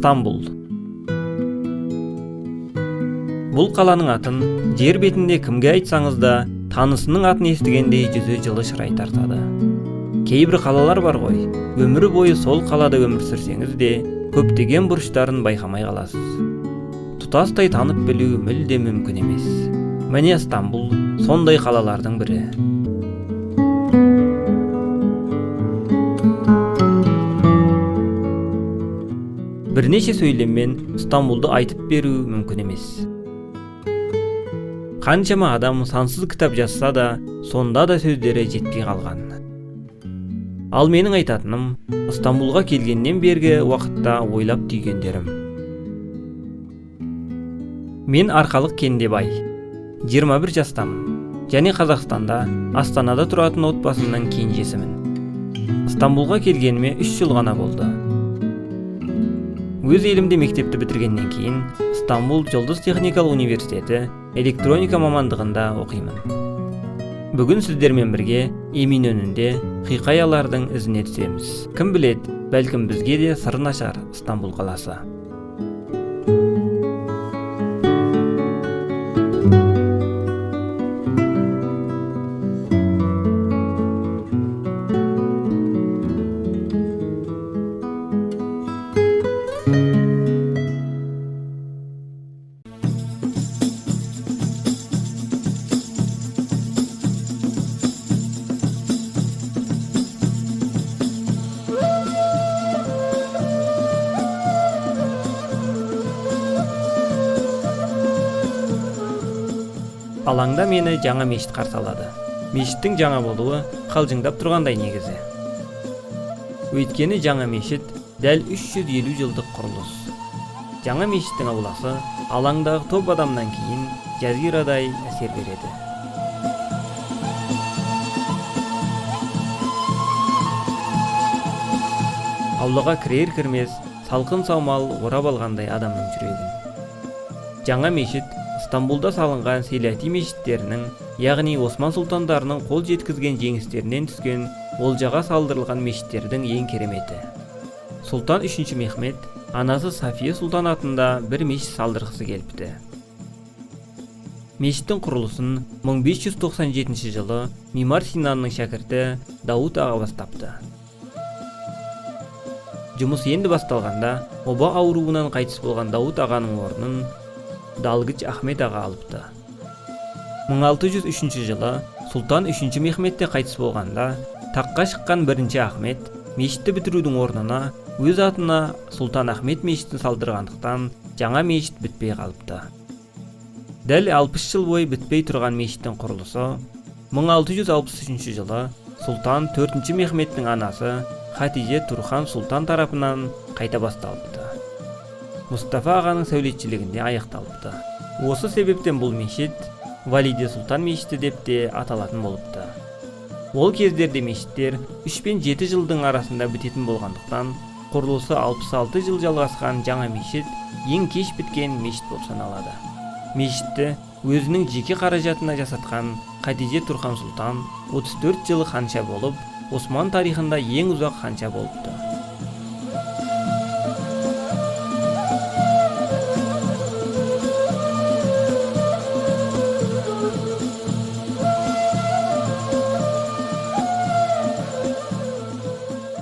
ыстамбул бул каланын атын жер бетинде кимге айтсаңыз да таанысынын атын естигендей жүзү жылы шырай тартады. Кээ бир калалар бар ғой өмүр бою сол калада өмүр сүрсеңиз де көптөгөн бурчтарын байкамай каласыз тутастай таанып билүү мүлде мүмкүн эмес міне ыстамбул сондай калалардын бири бир нече сөйлеммен ыстамбулду айтып берүү мүмкүн эмес канчама адам сансыз китап жазса да сонда да сөздері жетпей калган ал менин айтатыным ыстамбулга келгенден берги убакытта ойлап түйгөндөрүм мен аркалык кендебай жыйырма бир жастамын және казакстанда астанада туратын отбасымдын кенжесимин ыстамбулга келгениме үч жыл гана болду өз элимде мектепти битиргенден кийин стамбул жолдуз техникалык университети электроника мамандыгында окуймун бүгүн сиздер менен бирге эминөнүндө хикаялардын изине түзөбүз ким билет бәлкім бизге де сырын ачар ыстамбул калаасы алаңда мени жаңа мешіт каршы алады. Мешіттің жаңа болуы қалжыңдап тұрғандай негізі. Өйткені жаңа мешіт дәл 350 жылдық құрылыс. Жаңа мешіттің ауласы алаңдағы топ адамнан кейін жазирадай әсер береді. Аулаға кірер кірмес салқын саумал орап алғандай адамның жүрегін жаңа мешіт стамбулда салынған селяти мешіттерінің яғни осман сұлтандарының қол жеткізген жеңістерінен түскен олжаға салдырылған мешіттердің ең кереметі. Сұлтан үшінші мехмет анасы сафия сұлтан атында бір мешіт салдырғысы келіпті. Мешіттің құрылысын 1597 жылы мимар синанның шәкірті дауд аға бастапты. Жұмыс енді басталғанда оба ауруынан қайтыс болған дауд ағаның орнын далгыч ахмет аға алыпты 1603 жылы сұлтан үшінші мехметте қайтыс болғанда таққа шыққан бірінші ахмет мешітті бітірудің орнына өз атына сұлтан ахмет мешітін салдырғандықтан жаңа мешіт бітпей қалыпты дәл 60 жыл бойы бітпей тұрған мешіттің құрылысы 1663 жылы сұлтан төртінші мехметтің анасы хатиже турхан сұлтан тарапынан қайта басталыпты мұстафа ағаның сәулетшілігінде аяқталыпты. Осы себептен бұл мешіт валиде сұлтан мешіті деп те аталатын болыпты. Ол кездерде мешіттер 3 пен 7 жылдың арасында бітетін болғандықтан құрылысы 66 жыл жалғасқан жаңа мешіт ең кеш біткен мешіт болып саналады. Мешітті өзінің жеке қаражатына жасатқан хатиже турхан сұлтан 34 жыл ханша болып осман тарихында ең ұзақ ханша болыпты.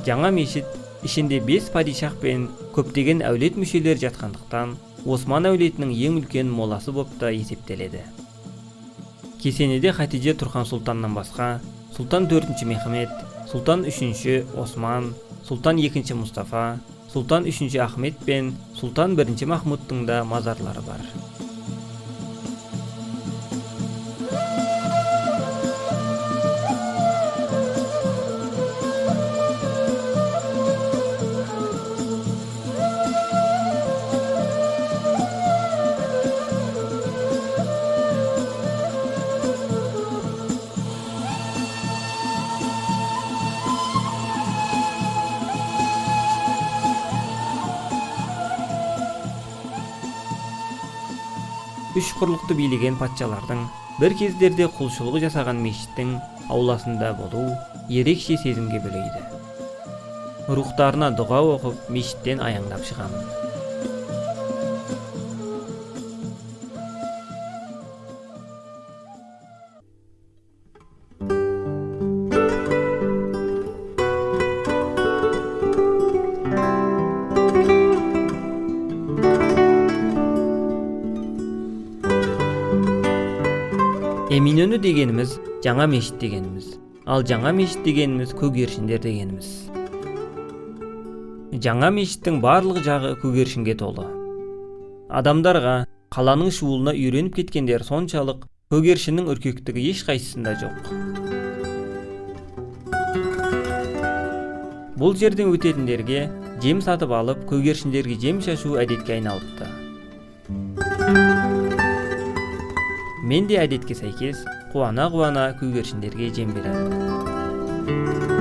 Жаңа мешіт ішінде бес падишах пен көптеген әулет мүшелері жатқандықтан осман әулетінің ең үлкен моласы болып та есептеледі. Кесенеде хатиже тұрхан сұлтаннан басқа сұлтан төртінші мехмет сұлтан үшінші осман сұлтан екінші мұстафа сұлтан үшінші ахмет пен сұлтан бірінші махмудтың да мазарлары бар. Құрлықты билеген патшалардың бір кездерде құлшылық жасаған мешіттің ауласында болу ерекше сезімге бөлейді рухтарына дұға оқып мешіттен аяңдап шығамын. Жаңа мешіт дегенimiz ал жаңа мешіт дегенimiz көгершіндер дегенimiz жаңа мешіттің барлық жағы көгершінге толы. Адамдарға қаланың шуылына үйреніп кеткендер соншалық көгершіннің үркектігі ешқайсысында жоқ. Бұл жерден өтетіндерге жем сатып алып көгершіндерге жем шашу әдетке айналыпты. Мен де әдетке сәйкес кубана кубана күгершиндерге жем берет.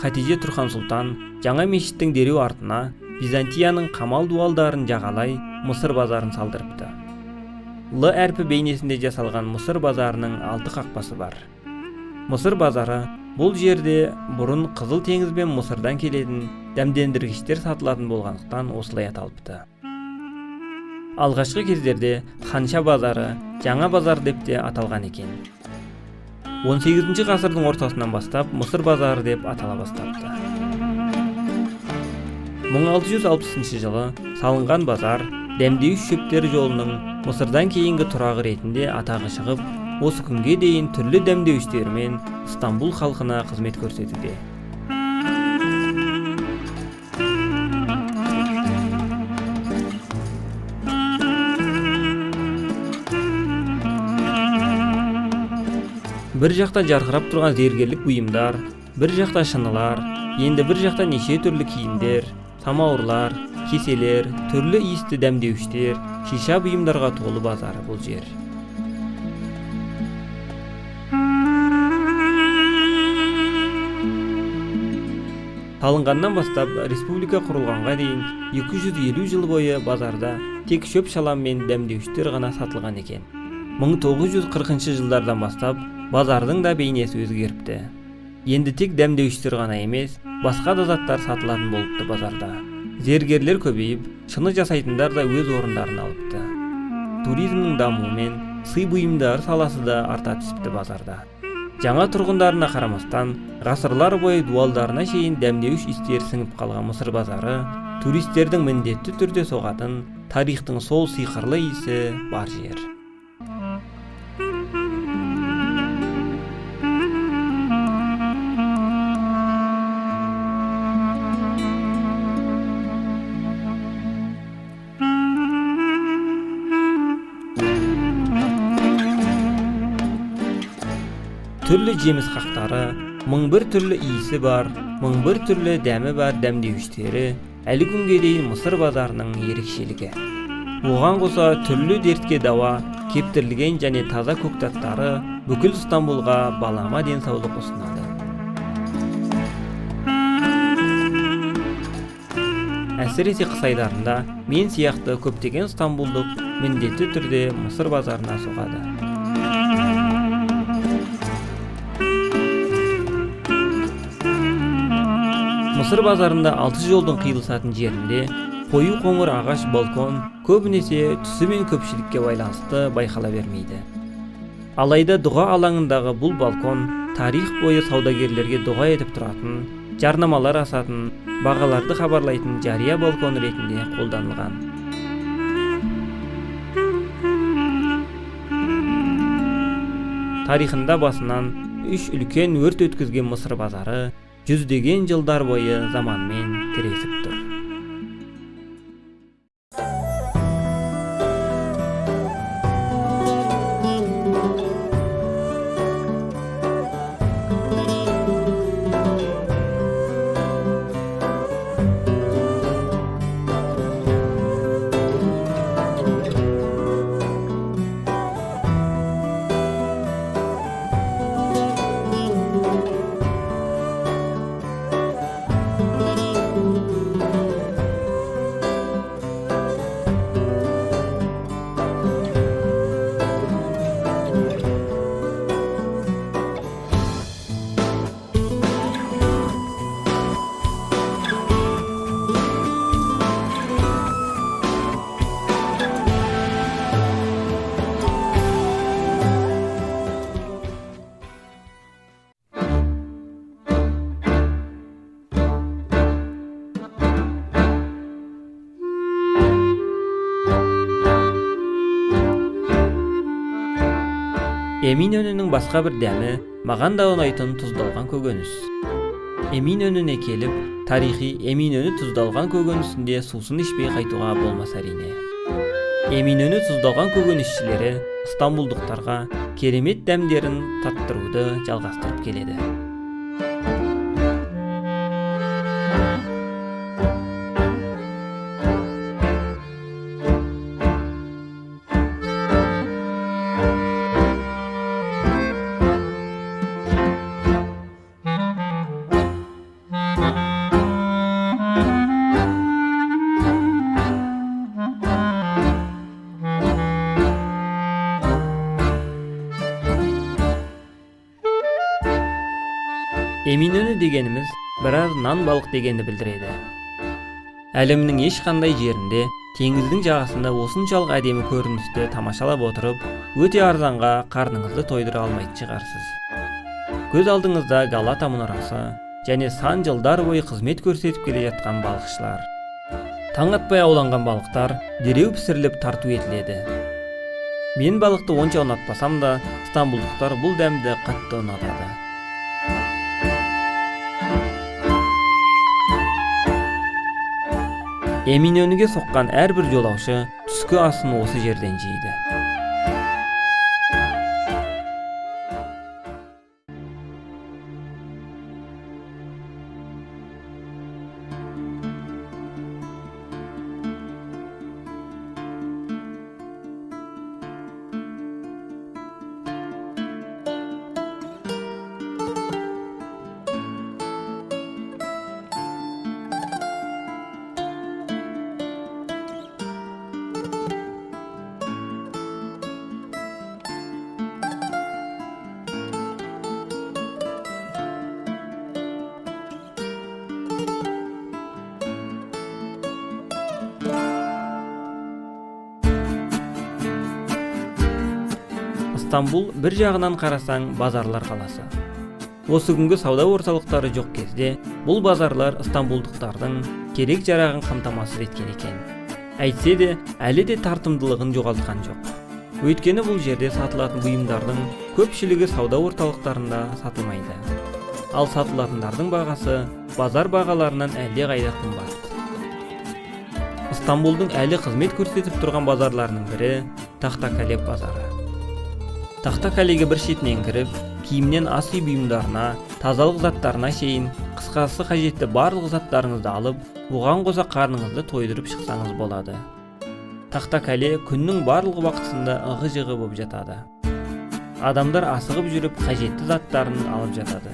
Хатиже тұрхан сұлтан жаңа мешіттің дереу артына византияның қамал дуалдарын жағалай мысыр базарын салдырыпты. Л әрпі бейнесінде жасалған мысыр базарының алты қақпасы бар. Мысыр базары бұл жерде бұрын қызыл теңіз бен мысырдан келетін дәмдендіргіштер сатылатын болғандықтан осылай аталыпты. Алғашқы кездерде ханша базары жаңа базар деп те аталған екен. 18 ғасырдың ортасынан бастап мысыр базары деп атала бастапты. 1660 жылы салынған базар дәмдеуіш шөптері жолының мысырдан кейінгі тұрағы ретінде атағы шығып осы күнге дейін түрлі дәмдеуіштермен стамбул халқына қызмет көрсетуде. Бір жақта жарқырап тұрған зергерлік бұйымдар бір жақта шынылар енді бір жақта неше түрлі киімдер самауырлар кеселер түрлі иісті дәмдеуіштер шиша бұйымдарға толы базары бұл жер. Салынғаннан бастап республика құрылғанға дейін 250 жыл бойы базарда тек шөп шалам мен дәмдеуіштер ғана сатылған екен. 1940 жылдардан бастап базардың да бейнесі өзгеріпті. Енді тек дәмдеуіштер ғана емес басқа да заттар сатылатын болыпты базарда. Зергерлер көбейіп шыны жасайтындар да өз орындарын алыпты. Туризмнің дамуымен сый бұйымдар саласы да арта түсіпті базарда. Жаңа тұрғындарына қарамастан ғасырлар бойы дуалдарына шейін дәмдеуіш иістері сіңіп қалған мысыр базары туристердің міндетті түрде соғатын тарихтың сол сиқырлы иісі бар жер. Түрлі жеміс қақтары мың бір түрлі иісі бар мың бір түрлі дәмі бар дәмдеуіштері әлі күнге дейін мысыр базарының ерекшелігі оған қоса түрлі дертке дауа кептірілген және таза көктаттары бүкіл стамбулға балама денсаулық ұсынады әсіресе қыс айларында мен сияқты көптеген стамбулдық міндетті түрде мысыр базарына соғады. сыр базарында алты жолдың қиылысатын жерінде қою қоңыр ағаш балкон көбінесе түсі мен көпшілікке байланысты байқала бермейді. Алайда дұға алаңындағы бұл балкон тарих бойы саудагерлерге дұға етіп тұратын жарнамалар асатын бағаларды хабарлайтын жария балкон ретінде қолданылған. Тарихында басынан үш үлкен өрт өткізген мысыр базары жүздеген жылдар бойы заманмен тіресіп эмин басқа бір дәмі маған да ұнайтын тұздалған көкөніс эмин өніне келіп тарихи эмин өні тұздалған көкөнісінде сусын ішпей қайтуға болмас әрине эмин өні тұздалған көкөнісшілері стамбулдықтарға керемет дәмдерін таттыруды жалғастырып келеді эмин дегеніміз біраз нан балық дегенді білдіреді әлемнің ешқандай жерінде теңіздің жағасында осыншалық әдемі көріністі тамашалап отырып өте арзанға қарныңызды тойдыра алмайтын шығарсыз көз алдыңызда галата мұнарасы және сан жылдар бойы қызмет көрсетіп келе жатқан балықшылар таң атпай ауланған балықтар дереу пісіріліп тарту етіледі мен балықты онша ұнатпасам да стамбулдықтар бұл дәмді қатты ұнатады эминөнүгө соққан әрбір жолаушы түскі асын осы жерден жейді стамбул бір жағынан қарасаң базарлар қаласы. Осы күнгі сауда орталықтары жоқ кезде бұл базарлар стамбулдықтардың керек жарағын қамтамасыз еткен екен. Әйтсе де әлі де тартымдылығын жоғалтқан жоқ. Өйткені бұл жерде сатылатын бұйымдардың көпшілігі сауда орталықтарында сатылмайды. Ал сатылатындардың бағасы базар бағаларынан әлдеқайда қымбат стамбулдың әлі қызмет көрсетіп тұрған базарларының бірі тахтакалеп базары. Калеге бір шетінен кіріп киімнен ас үй бұйымдарына тазалық заттарына шейін қысқасы қажетті барлық заттарыңызды алып оған қоса қарныңызды тойдырып шықсаңыз болады. Тақтакале күннің барлық уақытысында ығы жығы болып жатады. Адамдар асығып жүріп қажетті заттарын алып жатады.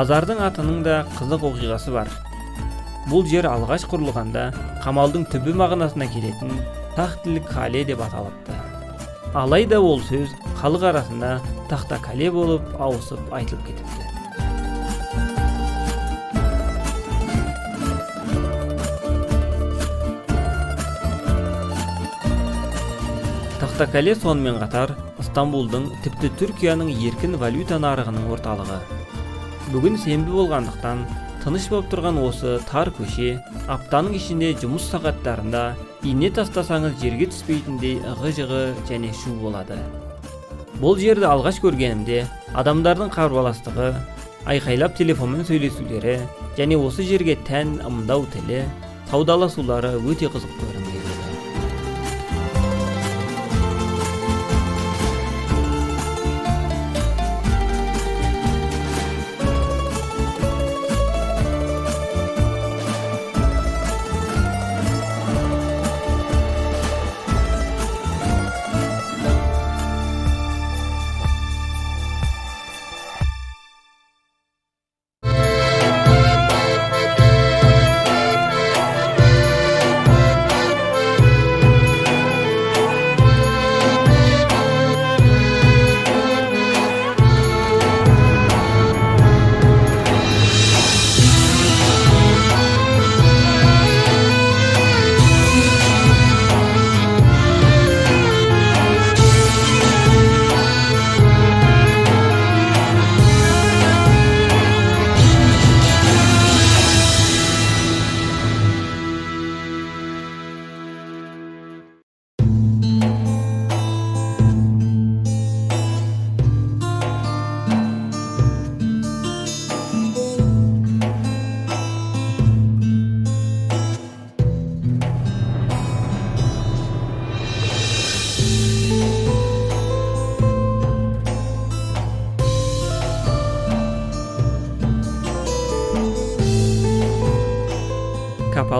Базардың атының да қызық оқиғасы бар. Бұл жер алғаш құрылғанда қамалдың түбі мағынасына келетін тахтілік қале деп аталыпты. Алайда ол сөз халық арасында тақтакале болып ауысып айтылып кетіпті. Тақтакале сонымен қатар ыстамбулдың тіпті түркияның еркін валюта нарығының орталығы бүгін сенбі болғандықтан тыныш болып тұрған осы тар көше аптаның ішінде жұмыс сағаттарында ине тастасаңыз жерге түспейтіндей ығы жығы және шу болады. Бұл жерді алғаш көргенімде адамдардың қарбаластығы айқайлап телефонмен сөйлесулері және осы жерге тән ымдау тілі саудаласулары өте қызық көрінді.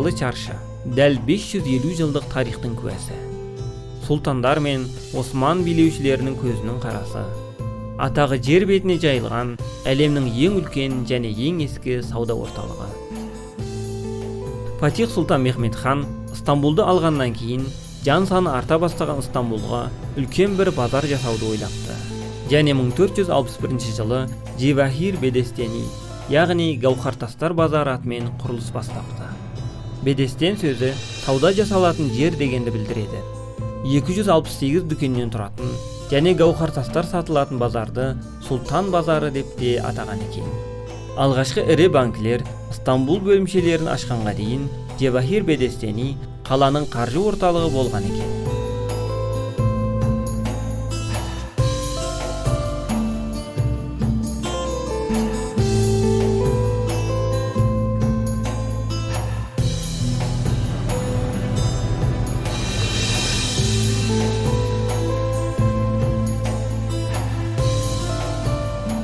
Капалы чаршы дәл 550 жылдық тарихтың куәсі. Сұлтандар мен осман билеушілерінің көзінің қарасы. Атағы жер бетіне жайылған әлемнің ең үлкен және ең ескі сауда орталығы. Фатих сұлтан мехмет хан стамбулды алғаннан кейін жан саны арта бастаған стамбулға үлкен бір базар жасауды ойлапты. Және 1461 жылы дживахир бедестени яғни гауһартастар базары атымен құрылыс бастапты. Бедестен сөзі сауда жасалатын жер дегенді білдіреді. 268 дүкеннен тұратын және гауһартастар сатылатын базарды сұлтан базары деп те атаған екен. Алғашқы ірі банкілер стамбул бөлімшелерін ашқанға дейін джевахир бедестени қаланың қаржы орталығы болған екен.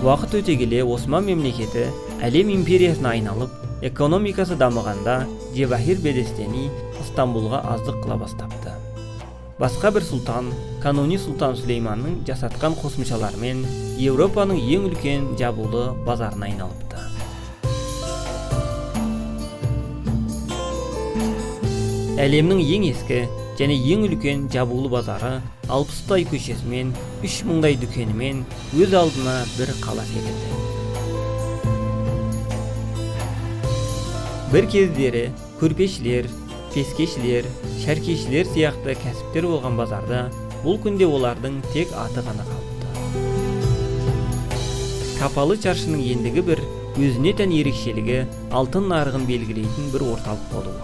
Уақыт өте келе осман мемлекеті әлем империясына айналып экономикасы дамығанда джевахир бедестени стамбулға аздық қыла бастапты. Басқа бір сұлтан кануни сұлтан сүлейманның жасатқан қосымшаларымен еуропаның ең үлкен жабулы базарына айналыпты. Әлемнің ең ескі және ең үлкен жабулы базары алпыстай көшесімен үш мыңдай дүкенімен өз алдына бір қала секілді бір кездері көрпешілер пескешілер шәркешілер сияқты кәсіптер болған базарда бұл күнде олардың тек аты ғана қалыпты. Капалы чаршының ендігі бір өзіне тән ерекшелігі алтын нарығын белгілейтін бір орталық болуы.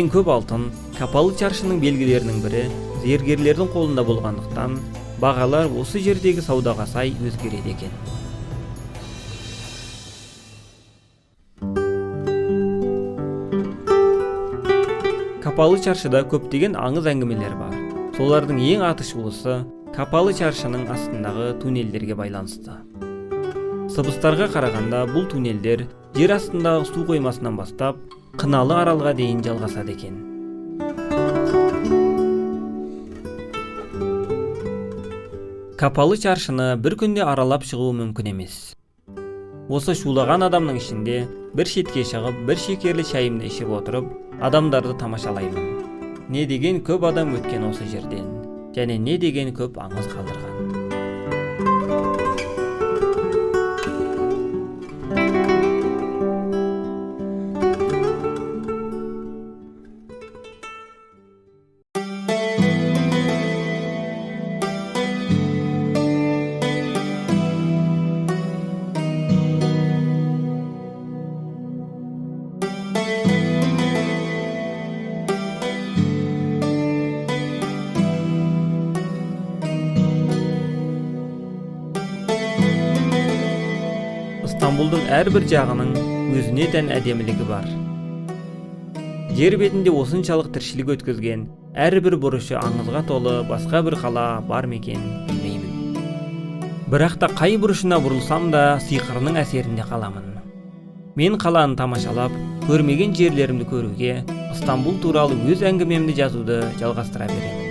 Ең көп алтын капалы чаршының белгілерінің бірі зергерлердің қолында болғандықтан бағалар осы жердегі саудаға сай өзгереді екен. Капалы чаршыда көптеген аңыз әңгімелер бар. Солардың ең атышулысы капалы чаршының астындағы туннельдерге байланысты. Сыбыстарға қарағанда бұл туннельдер жер астындағы су қоймасынан бастап қыналы аралға дейін жалғасады екен. Капалы чаршыны бір күнде аралап шығу мүмкін емес. Осы шулаган адамның ішінде бір шетке шығып бір шекерлі шайымды ішіп отырып адамдарды тамашалаймын. Не деген көп адам өткен осы жерден және не деген көп аңыз қалдырған. Ыстамбулдың әрбір жағының өзіне тән әдемілігі бар. Жер бетінде осыншалық тіршілік өткізген әрбір бұрышы аңызға толы басқа бір қала бар ма екен білмеймін. Бірақ та қай бұрышына бұрылсам да сиқырының әсерінде қаламын. Мен қаланы тамашалап көрмеген жерлерімді көруге ыстамбул туралы өз әңгімемді жазуды жалғастыра беремін.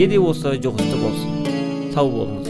Сіздерге де осы жұғысты болсын сау болыңыздар